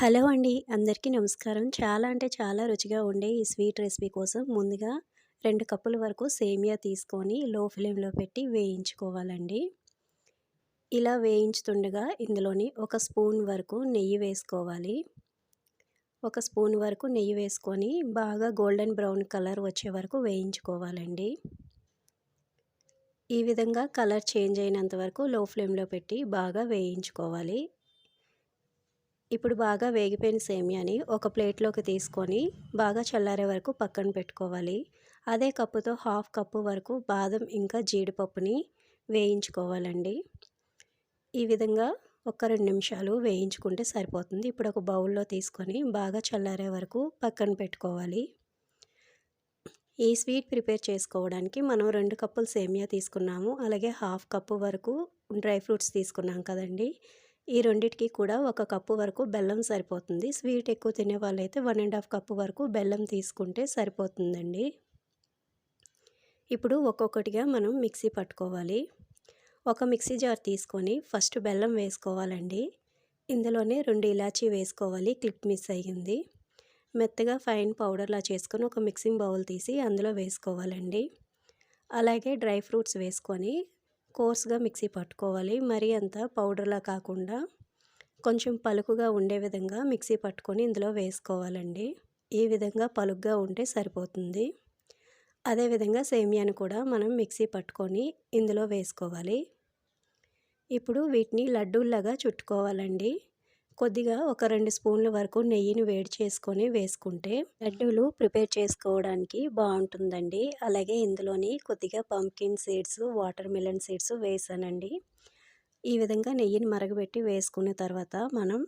Hello అండి. అందరికీ నమస్కారం. చాలా అంటే చాలా రుచిగా ఉండే ఈ స్వీట్ రెసిపీ కోసం ముందుగా రెండు కప్పుల వరకు సేమియా తీసుకొని లో ఫ్లేమ్లో పెట్టి వేయించుకోవాలండి. ఇలా వేయించుతుండగా ఇందులోని ఒక స్పూన్ వరకు నెయ్యి వేసుకోవాలి. ఒక స్పూన్ వరకు నెయ్యి వేసుకొని బాగా గోల్డెన్ బ్రౌన్ కలర్ వచ్చే వరకు వేయించుకోవాలండి. ఈ విధంగా కలర్ చేంజ్ అయినంత వరకు లో ఫ్లేమ్లో పెట్టి బాగా వేయించుకోవాలి. ఇప్పుడు బాగా వేగిపోయిన సేమియాని ఒక ప్లేట్లోకి తీసుకొని బాగా చల్లారే వరకు పక్కన పెట్టుకోవాలి. అదే కప్పుతో హాఫ్ కప్పు వరకు బాదం ఇంకా జీడిపప్పుని వేయించుకోవాలండి. ఈ విధంగా ఒక రెండు నిమిషాలు వేయించుకుంటే సరిపోతుంది. ఇప్పుడు ఒక బౌల్లో తీసుకొని బాగా చల్లారే వరకు పక్కన పెట్టుకోవాలి. ఈ స్వీట్ ప్రిపేర్ చేసుకోవడానికి మనం రెండు కప్పులు సేమియా తీసుకున్నాము. అలాగే హాఫ్ కప్పు వరకు డ్రై ఫ్రూట్స్ తీసుకున్నాం కదండీ. ఈ రెండింటికి కూడా ఒక కప్పు వరకు బెల్లం సరిపోతుంది. స్వీట్ ఎక్కువ తినే వాళ్ళైతే వన్ అండ్ హాఫ్ కప్పు వరకు బెల్లం తీసుకుంటే సరిపోతుందండి. ఇప్పుడు ఒక్కొక్కటిగా మనం మిక్సీ పట్టుకోవాలి. ఒక మిక్సీ జార్ తీసుకొని ఫస్ట్ బెల్లం వేసుకోవాలండి. ఇందులోనే రెండు ఇలాచీ వేసుకోవాలి. క్లిప్ మిస్ అయ్యింది. మెత్తగా ఫైన్ పౌడర్లా చేసుకొని ఒక మిక్సింగ్ బౌల్ తీసి అందులో వేసుకోవాలండి. అలాగే డ్రై ఫ్రూట్స్ వేసుకొని కోర్స్గా మిక్సీ పట్టుకోవాలి. మరీ అంత పౌడర్లా కాకుండా కొంచెం పలుకుగా ఉండే విధంగా మిక్సీ పట్టుకొని ఇందులో వేసుకోవాలండి. ఈ విధంగా పలుగ్గా ఉంటే సరిపోతుంది. అదేవిధంగా సేమియాను కూడా మనం మిక్సీ పట్టుకొని ఇందులో వేసుకోవాలి. ఇప్పుడు వీటిని లడ్డూల్లాగా చుట్టుకోవాలండి. కొద్దిగా ఒక రెండు స్పూన్ల వరకు నెయ్యిని వేడి చేసుకొని వేసుకుంటే లడ్డూలు ప్రిపేర్ చేసుకోవడానికి బాగుంటుందండి. అలాగే ఇందులోని కొద్దిగా pumpkin seeds watermelon seeds వేసానండి. ఈ విధంగా నెయ్యిని మరగబెట్టి వేసుకున్న తర్వాత మనం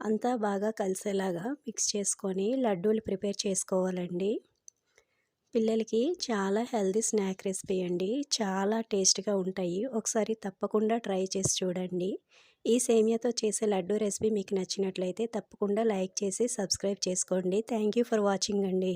అంతా బాగా కలిసేలాగా మిక్స్ చేసుకొని లడ్డూలు ప్రిపేర్ చేసుకోవాలండి. పిల్లలకి చాలా హెల్దీ స్నాక్ రెసిపీ అండి. చాలా టేస్ట్గా ఉంటాయి. ఒకసారి తప్పకుండా ట్రై చేసి చూడండి. ఈ సేమియాతో చేసే లడ్డు రెసిపీ మీకు నచ్చినట్లయితే తప్పకుండా లైక్ చేసి సబ్స్క్రైబ్ చేసుకోండి. థ్యాంక్ యూ ఫర్ వాచింగ్ అండి.